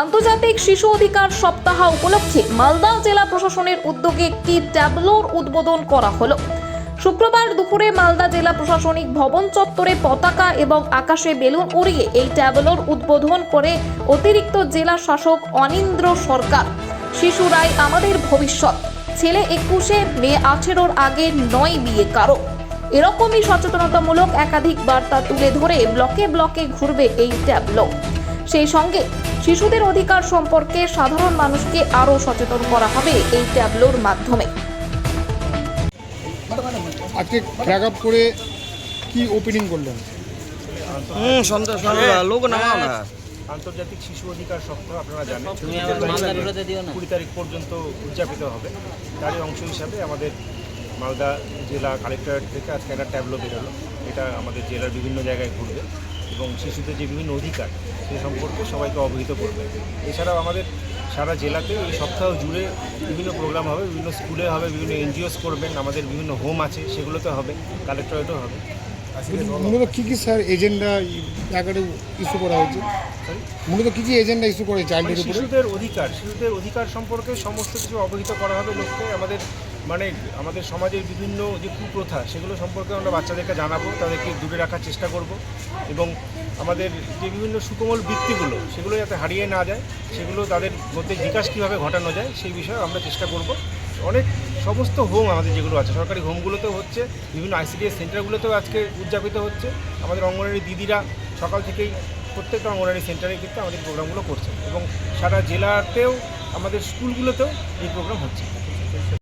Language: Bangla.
আন্তর্জাতিক শিশু অধিকার সপ্তাহ উপলক্ষে মালদা জেলা প্রশাসনের উদ্যোগে একটি ট্যাবলোর উদ্বোধন করা হলো। শুক্রবার দুপুরে মালদা জেলা প্রশাসনিক ভবন চত্বরে পতাকা এবং আকাশে বেলুন উড়িয়ে এই ট্যাবলোর উদ্বোধন করে অতিরিক্ত জেলা শাসক অনিন্দ্র সরকার। শিশুরাই আমাদের ভবিষ্যৎ। ছেলে একুশে মেয়ে আঠেরোর আগে নয় বিয়ে কারও। এরকমই সচেতনতামূলক একাধিক বার্তা তুলে ধরে ব্লকে ব্লকে ঘুরবে এই ট্যাবলো সেই সঙ্গে শিশুদের অধিকার সম্পর্কে সাধারণ মানুষকে আরও সচেতন করা হবে এই ট্যাবলোর মাধ্যমে। আজকে আপ করে কি ওপেনিং করলেন? লোক নামাও না আন্তর্জাতিক শিশু অধিকার সপ্তাহ আপনারা জানেন। কুড়ি তারিখ পর্যন্ত উদযাপিত হবে। তারই অংশ হিসাবে আমাদের মালদা জেলা কালেক্টরেট থেকে আজকে একটা ট্যাবলো বেরোলো। এটা আমাদের জেলার বিভিন্ন জায়গায় ঘুরবে। এবং শিশুদের যে বিভিন্ন অধিকার সে সম্পর্কে সবাইকে অবহিত করবে। এছাড়াও আমাদের সারা জেলাতে এই সপ্তাহ জুড়ে বিভিন্ন প্রোগ্রাম হবে বিভিন্ন স্কুলে হবে বিভিন্ন এনজিওস করবেন আমাদের বিভিন্ন হোম আছে সেগুলোতে হবে কালেক্টরেটও হবে। মূলত কি কি স্যার এজেন্ডা প্ল্যাকার্ডে ইস্যু করা হয়েছে? মূলত কি কি এজেন্ডা ইস্যু করা হয়েছে শিশুদের অধিকার শিশুদের অধিকার সম্পর্কে সমস্ত কিছু অবহিত করা হবে লোককে। আমাদের মানে আমাদের সমাজের বিভিন্ন যে কুপ্রথা, সেগুলো সম্পর্কে আমরা বাচ্চাদেরকে জানাব, তাদেরকে দূরে রাখার চেষ্টা করব এবং আমাদের যে বিভিন্ন সুকোমল বৃত্তিগুলো, সেগুলো যাতে হারিয়ে না যায়, সেগুলো তাদের মধ্যে বিকাশ কীভাবে ঘটানো যায়, সেই বিষয়ে আমরা চেষ্টা করব। অনেক সমস্ত হোম আমাদের যেগুলো আছে, সরকারি হোমগুলোতেও হচ্ছে, বিভিন্ন আইসিডিএস সেন্টারগুলোতেও আজকে উদযাপিত হচ্ছে। আমাদের অঙ্গনওয়াড়ি দিদিরা সকাল থেকেই প্রত্যেকটা অঙ্গনওয়াড়ি সেন্টারে কিন্তু আমাদের প্রোগ্রামগুলো করছে এবং সারা জেলাতেও, আমাদের স্কুলগুলোতেও এই প্রোগ্রাম হচ্ছে।